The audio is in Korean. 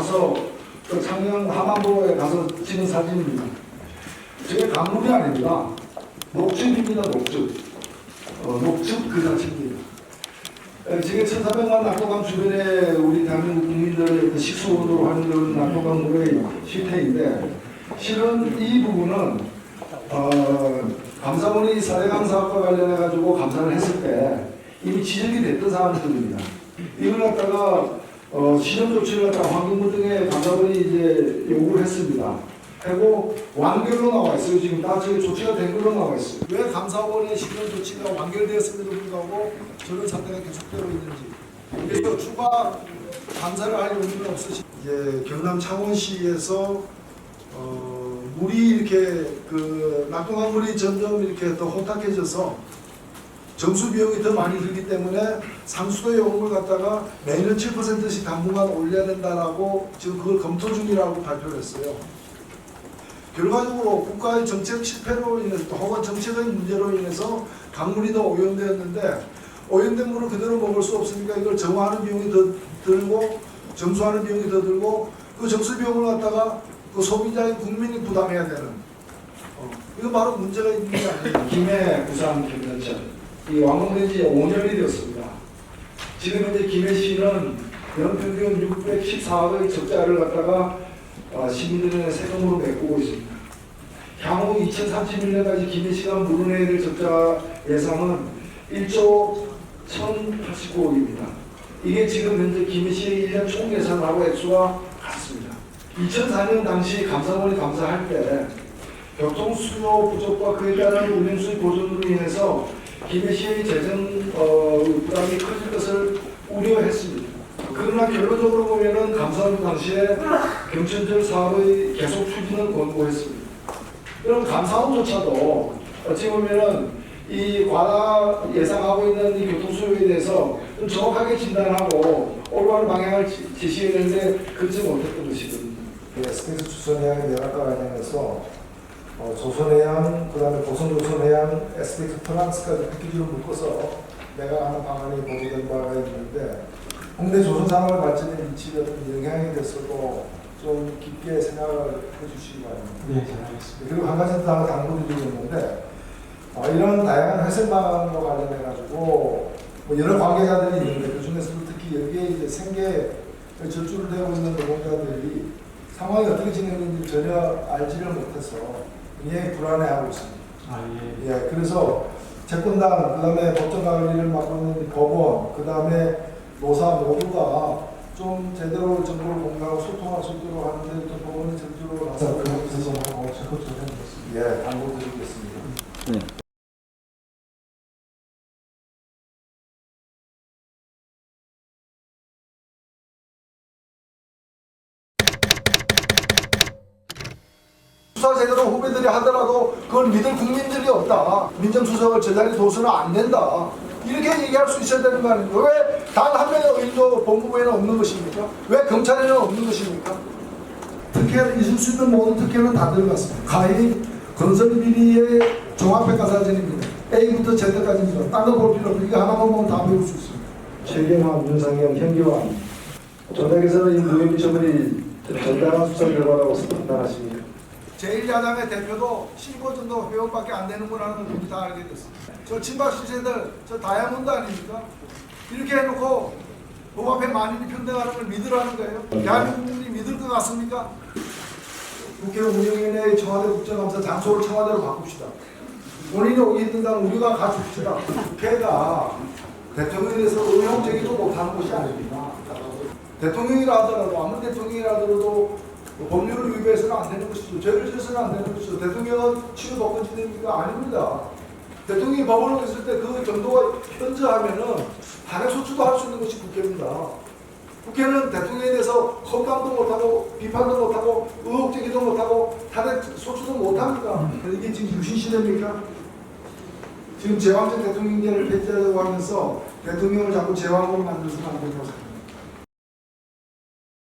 가서 그 창녕 하만보에 가서 찍은 사진입니다. 저게 강물이 아닙니다. 녹즙입니다. 녹즙. 어, 녹즙 그 자체입니다. 에, 지금 1,400만 낙동강 주변에 우리 대한민국 국민들의 그 식수원으로 하는 그런 낙동강물의 실태인데 실은 이 부분은 어, 감사원이 사대강 사업과 관련해 가지고 감사를 했을 때 이미 지적이 됐던 사안들입니다. 이걸 갖다가 어, 실험 조치를 갖다가 환경부 등에 감사원이 이제 요구를 했습니다. 하고 완결로 나와 있어요. 지금 다 저기 조치가 된 걸로 나와 있어요. 왜 감사원의 실험 조치가 완결되었음에도 불구하고 저런 사태가 계속되고 있는지. 그래서 추가 감사를 할 의무는 없으시. 이제 경남 창원시에서 어, 물이 이렇게 그 낙동강 물이 점점 이렇게 더 호탁해져서 정수 비용이 더 많이 들기 때문에 상수도 요금을 갖다가 매년 7%씩 당분간 올려야 된다라고 지금 그걸 검토 중이라고 발표를 했어요. 결과적으로 국가의 정책 실패로 인해서 또 혹은 정책의 문제로 인해서 강물이 더 오염되었는데 오염된 물을 그대로 먹을 수 없으니까 이걸 정화하는 비용이 더 들고 정수하는 비용이 더 들고 그 정수 비용을 갖다가 그 소비자인 국민이 부담해야 되는 어, 이거 바로 문제가 있는 게 아니에요. 김해 부산 경전철 이 완공된 지 5년이 되었습니다. 지금 현재 김해시는 연평균 614억의 적자를 갖다가 어, 시민들의 세금으로 메꾸고 있습니다. 향후 2031년까지 김해시가 물어내야 될 적자 예상은 1조 1,089억입니다. 이게 지금 현재 김해시의 1년 총 예산하고 액수와 같습니다. 2004년 당시 감사원이 감사할 때 교통 수요 부족과 그에 따른 운행 수익 보존으로 인해서 김해시의 재정 어, 부담이 커질 것을 우려했습니다. 그러나 결론적으로 보면은 감사원 당시에 경천절 사업의 계속 추진을 권고했습니다. 그럼 감사원조차도 어찌 보면은 이 과다 예상하고 있는 이 교통 수요에 대해서 좀 정확하게 진단하고 올바른 방향을 지- 지시해야 되는데 그렇지 못했던 것이거든요. SK에서 주선해양의 내각과 관련해서 어, 조선해양, 그 다음에 고성조선해양, SK 프랑스까지 패키지로 묶어서 내가 하는 방안이 보도된 바가 있는데 홍대 조선 산업 발전에 미치는 영향에 대해서도 좀 깊게 생각을 해주시기 바랍니다. 네, 잘 알겠습니다. 그리고 한 가지 더 당부를 드리는데 어, 이런 다양한 회생 방안과 관련해 가지고 뭐 여러 관계자들이 있는데 그 중에서도 특히 여기에 이제 생계 절주를 되고 있는 노동자들이 상황이 어떻게 진행되는지 전혀 알지를 못해서 굉장히 불안해하고 있습니다. 아, 예. 예, 그래서 채권단, 그 다음에 법정 관리를 맡고 있는 법원, 그 다음에 노사 모두가 좀 제대로 정보를 공유하고 소통할 수 있도록 하는데 좀 법원이 나서고 있어서 하고 적극적으로 예, 당부 드리겠습니다. 수사 제대로 후배들이 하더라도 그걸 믿을 국민들이 없다. 민정수석을 제자리 둬서는 안 된다. 이렇게 얘기할 수 있어야 되는 거 아닙니까? 왜 단 한 명의 의도 법무부에는 없는 것입니까? 왜 경찰에는 없는 것입니까? 특혜를 있을 수 있는 모든 특혜는 다 들어갔습니다. 가히 건설 비리의 종합평가사전입니다. A부터 Z까지입니다. 딴거볼 필요 없고 이거 하나만 보면 다 배울 수 있습니다. 최경환, 윤상현, 현기환 조작에서는 이 처분이 정당한 수사 결과라고 판단하십니까? 제1야당의 대표도 15 정도 회원밖에 안 되는 거라는 걸 우리 다 알게 됐습니다. 저 친박 시세들, 저 다이아몬드 아닙니까? 이렇게 해놓고 법 앞에 만인이 평등하는 걸 믿으라는 거예요. 대한민국 국민이 믿을 것 같습니까? 국회 운영위원회 청와대 국정감사 장소를 청와대로 바꿉시다. 본인이 오기 날 우리가 가줍시다. 국회가 대통령에 대해서 의혹적이도 못하는 곳이 아닙니다. 대통령이라 하더라도 아무리 대통령이라 하더라도 법률을 위배해서는 안 되는 것이죠. 죄를 지어서는 안 되는 것이죠. 대통령은 치유 법권지대입니까? 아닙니다. 대통령이 법원을 했을 때 그 정도가 현저하면은 탄핵 소추도 할 수 있는 것이 국회입니다. 국회는 대통령에 대해서 험담도 못하고 비판도 못하고 의혹 제기도 못하고 탄핵 소추도 못합니까? 이게 지금 유신 시대입니까? 지금 제왕적 대통령제를 폐지하려고 하면서 대통령을 자꾸 제왕으로 만들어서는 안 된다고 생각합니다.